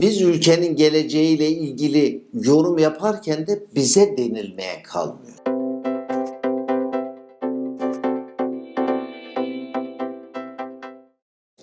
Biz ülkenin geleceğiyle ilgili yorum yaparken de bize denilmeye kalmıyor.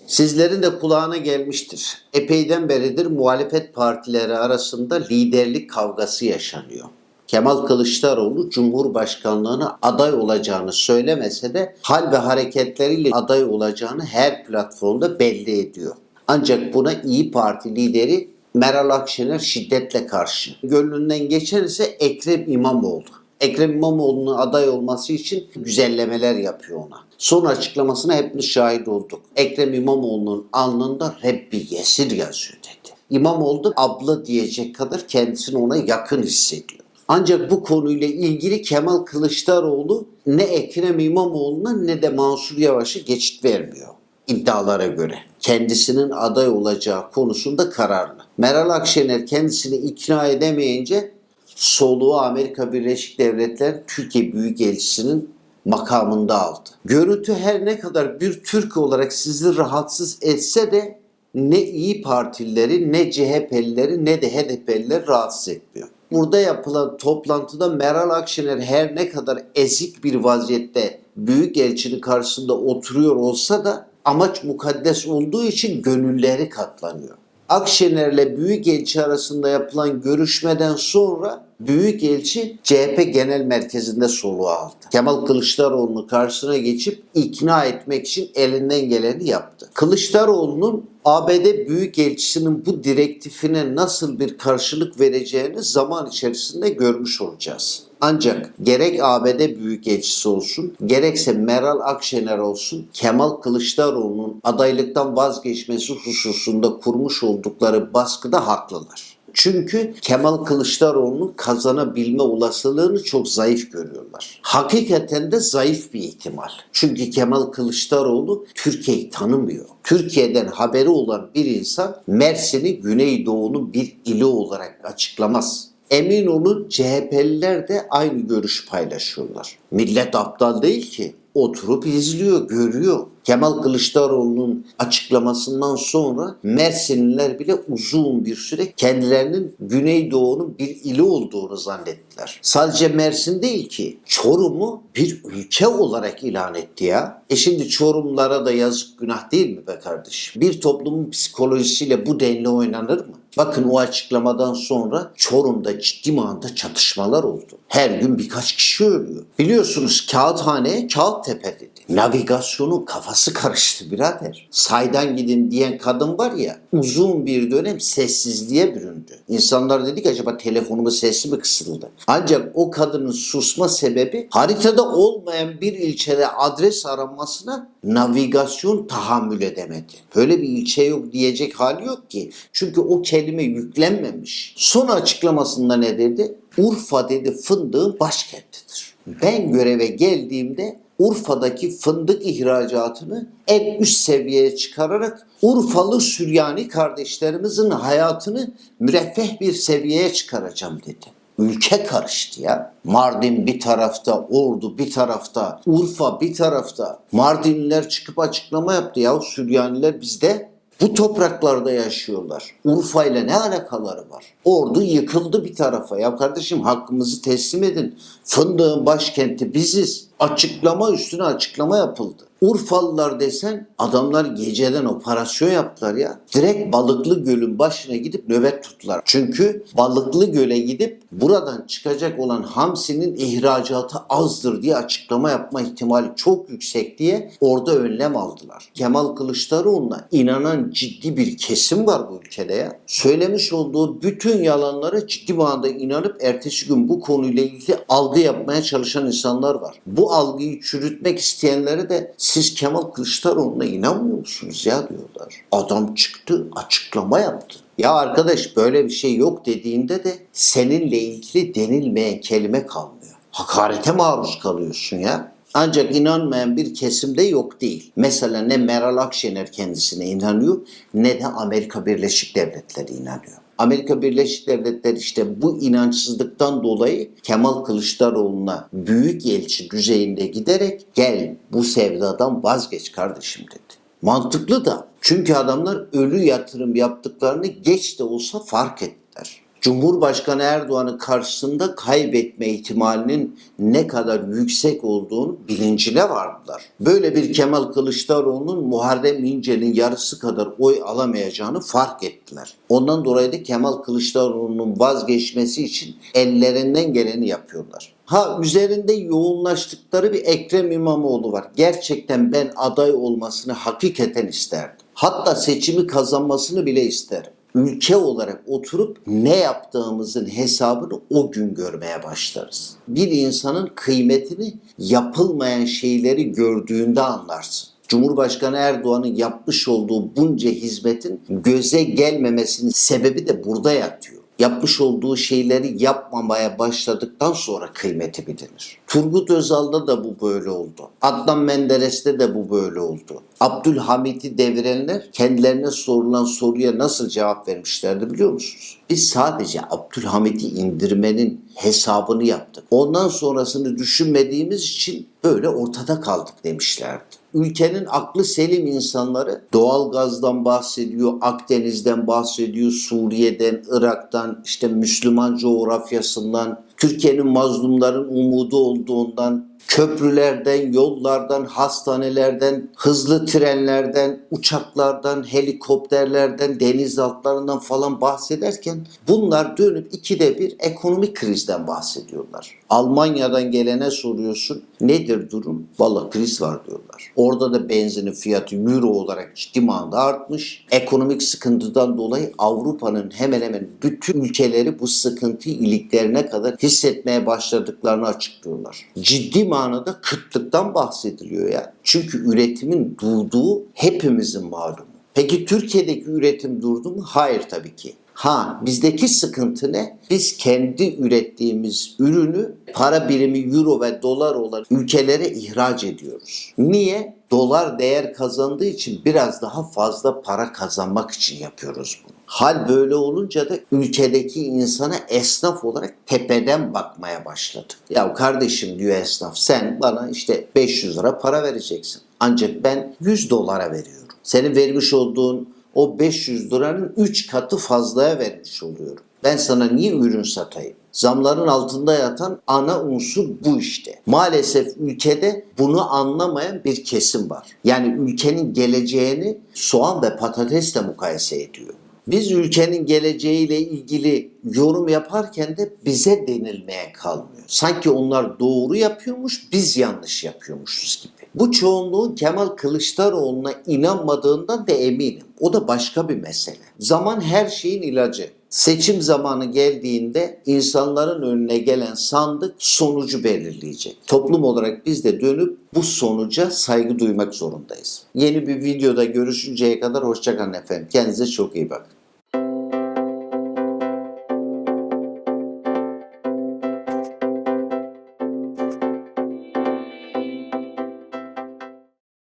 Sizlerin de kulağına gelmiştir. Epeyden beridir muhalefet partileri arasında liderlik kavgası yaşanıyor. Kemal Kılıçdaroğlu Cumhurbaşkanlığına aday olacağını söylemese de hal ve hareketleriyle aday olacağını her platformda belli ediyor. Ancak buna İyi Parti lideri Meral Akşener şiddetle karşı. Gönlünden geçen ise Ekrem İmamoğlu. Ekrem İmamoğlu'nun aday olması için güzellemeler yapıyor ona. Son açıklamasına hepimiz şahit olduk. Ekrem İmamoğlu'nun alnında Rabbi Yesir yazıyor dedi. İmamoğlu da abla diyecek kadar kendisini ona yakın hissediyor. Ancak bu konuyla ilgili Kemal Kılıçdaroğlu ne Ekrem İmamoğlu'na ne de Mansur Yavaş'a geçit vermiyor iddialara göre. Kendisinin aday olacağı konusunda kararlı. Meral Akşener kendisini ikna edemeyince soluğu Amerika Birleşik Devletleri Türkiye Büyükelçisi'nin makamında aldı. Görüntü her ne kadar bir Türk olarak sizi rahatsız etse de ne İyi Partilileri ne CHP'lileri ne de HDP'lileri rahatsız etmiyor. Burada yapılan toplantıda Meral Akşener her ne kadar ezik bir vaziyette Büyükelçinin karşısında oturuyor olsa da amaç mukaddes olduğu için gönülleri katlanıyor. Akşener'le Büyükelçi arasında yapılan görüşmeden sonra Büyükelçi CHP Genel Merkezi'nde soluğu aldı. Kemal Kılıçdaroğlu'nu karşısına geçip ikna etmek için elinden geleni yaptı. Kılıçdaroğlu'nun ABD Büyükelçisi'nin bu direktifine nasıl bir karşılık vereceğini zaman içerisinde görmüş olacağız. Ancak gerek ABD Büyükelçisi olsun, gerekse Meral Akşener olsun, Kemal Kılıçdaroğlu'nun adaylıktan vazgeçmesi hususunda kurmuş oldukları baskıda haklılar. Çünkü Kemal Kılıçdaroğlu'nun kazanabilme olasılığını çok zayıf görüyorlar. Hakikaten de zayıf bir ihtimal. Çünkü Kemal Kılıçdaroğlu Türkiye'yi tanımıyor. Türkiye'den haberi olan bir insan Mersin'i Güneydoğu'nun bir ili olarak açıklamaz. Emin olun CHP'liler de aynı görüş paylaşıyorlar. Millet aptal değil ki. Oturup izliyor, görüyor. Kemal Kılıçdaroğlu'nun açıklamasından sonra Mersinliler bile uzun bir süre kendilerinin Güneydoğu'nun bir ili olduğunu zannettiler. Sadece Mersin değil ki Çorum'u bir ülke olarak ilan etti ya. E şimdi Çorumlara da yazık günah değil mi be kardeşim? Bir toplumun psikolojisiyle bu denli oynanır mı? Bakın o açıklamadan sonra Çorum'da ciddi manada çatışmalar oldu. Her gün birkaç kişi ölüyor. Biliyorsunuz Kağıthane'ye Kağıttepe dedi. Navigasyonun kafası karıştı birader. Saydan gidin diyen kadın var ya uzun bir dönem sessizliğe büründü. İnsanlar dedi ki acaba telefonumun sesi mi kısıldı? Ancak o kadının susma sebebi haritada olmayan bir ilçede adres aranmasına navigasyon tahammül edemedi. Böyle bir ilçe yok diyecek hali yok ki. Çünkü o kelime yüklenmemiş. Son açıklamasında ne dedi? Urfa dedi fındığın başkentidir. Ben göreve geldiğimde Urfa'daki fındık ihracatını en üst seviyeye çıkararak Urfalı Süryani kardeşlerimizin hayatını müreffeh bir seviyeye çıkaracağım dedi. Ülke karıştı ya. Mardin bir tarafta, Ordu bir tarafta, Urfa bir tarafta. Mardinliler çıkıp açıklama yaptı ya Süryaniler bizde bu topraklarda yaşıyorlar. Urfa ile ne alakaları var? Ordu yıkıldı bir tarafa. Ya kardeşim hakkımızı teslim edin. Fındığın başkenti biziz. Açıklama üstüne açıklama yapıldı. Urfalılar desen adamlar geceden operasyon yaptılar ya. Direkt Balıklı Göl'ün başına gidip nöbet tuttular. Çünkü Balıklı Göl'e gidip buradan çıkacak olan hamsinin ihracatı azdır diye açıklama yapma ihtimali çok yüksek diye orada önlem aldılar. Kemal Kılıçdaroğlu'na inanan ciddi bir kesim var bu ülkede ya. Söylemiş olduğu bütün yalanlara ciddi manada inanıp ertesi gün bu konuyla ilgili algı yapmaya çalışan insanlar var. Bu algıyı çürütmek isteyenlere de siz Kemal Kılıçdaroğlu'na inanmıyor musunuz ya diyorlar. Adam çıktı açıklama yaptı. Ya arkadaş böyle bir şey yok dediğinde de seninle ilgili denilmeyen kelime kalmıyor. Hakarete maruz kalıyorsun ya. Ancak inanmayan bir kesimde yok değil. Mesela ne Meral Akşener kendisine inanıyor ne de Amerika Birleşik Devletleri inanıyor. Amerika Birleşik Devletleri işte bu inançsızlıktan dolayı Kemal Kılıçdaroğlu'na büyük elçi düzeyinde giderek gel bu sevdadan vazgeç kardeşim dedi. Mantıklı da Çünkü adamlar ölü yatırım yaptıklarını geç de olsa fark ettiler. Cumhurbaşkanı Erdoğan'ın karşısında kaybetme ihtimalinin ne kadar yüksek olduğunu bilincine vardılar. Böyle bir Kemal Kılıçdaroğlu'nun Muharrem İnce'nin yarısı kadar oy alamayacağını fark ettiler. Ondan dolayı da Kemal Kılıçdaroğlu'nun vazgeçmesi için ellerinden geleni yapıyorlar. Ha üzerinde yoğunlaştıkları bir Ekrem İmamoğlu var. Gerçekten ben aday olmasını hakikaten isterdim. Hatta seçimi kazanmasını bile isterim ülke olarak oturup ne yaptığımızın hesabını o gün görmeye başlarız. Bir insanın kıymetini yapılmayan şeyleri gördüğünde anlarsın. Cumhurbaşkanı Erdoğan'ın yapmış olduğu bunca hizmetin göze gelmemesinin sebebi de burada yatıyor. Yapmış olduğu şeyleri yapmamaya başladıktan sonra kıymeti bilinir. Turgut Özal'da da bu böyle oldu. Adnan Menderes'te de bu böyle oldu. Abdülhamit'i devirenler kendilerine sorulan soruya nasıl cevap vermişlerdi biliyor musunuz? Biz sadece Abdülhamit'i indirmenin hesabını yaptık. Ondan sonrasını düşünmediğimiz için böyle ortada kaldık demişlerdi. Ülkenin aklı selim insanları doğal gazdan bahsediyor, Akdeniz'den bahsediyor, Suriye'den, Irak'tan, işte Müslüman coğrafyasından, Türkiye'nin mazlumların umudu olduğundan, köprülerden, yollardan, hastanelerden, hızlı trenlerden, uçaklardan, helikopterlerden, denizaltılarından falan bahsederken bunlar dönüp ikide bir ekonomik krizden bahsediyorlar. Almanya'dan gelene soruyorsun nedir durum? Valla kriz var diyorlar. Orada da benzinin fiyatı euro olarak ciddi manada artmış. Ekonomik sıkıntıdan dolayı Avrupa'nın hemen hemen bütün ülkeleri bu sıkıntıyı iliklerine kadar hissetmeye başladıklarını açıklıyorlar. Ciddi manada kıtlıktan bahsediliyor ya. Çünkü üretimin durduğu hepimizin malumu. Peki Türkiye'deki üretim durdu mu? Hayır tabii ki. Ha bizdeki sıkıntı ne? Biz kendi ürettiğimiz ürünü para birimi euro ve dolar olan ülkelere ihraç ediyoruz. Niye? Dolar değer kazandığı için biraz daha fazla para kazanmak için yapıyoruz bunu. Hal böyle olunca da ülkedeki insana esnaf olarak tepeden bakmaya başladı. Ya kardeşim diyor esnaf sen bana işte 500 lira para vereceksin. Ancak ben 100 dolara veriyorum. Senin vermiş olduğun o 500 liranın 3 katı fazlaya vermiş oluyorum. Ben sana niye ürün satayım? Zamların altında yatan ana unsur bu işte. Maalesef ülkede bunu anlamayan bir kesim var. Yani ülkenin geleceğini soğan ve patatesle mukayese ediyor. Biz ülkenin geleceğiyle ilgili yorum yaparken de bize denilmeye kalmıyor. Sanki onlar doğru yapıyormuş, biz yanlış yapıyormuşuz gibi. Bu çoğunluğun Kemal Kılıçdaroğlu'na inanmadığından da eminim. O da başka bir mesele. Zaman her şeyin ilacı. Seçim zamanı geldiğinde insanların önüne gelen sandık sonucu belirleyecek. Toplum olarak biz de dönüp bu sonuca saygı duymak zorundayız. Yeni bir videoda görüşünceye kadar hoşçakalın efendim. Kendinize çok iyi bakın.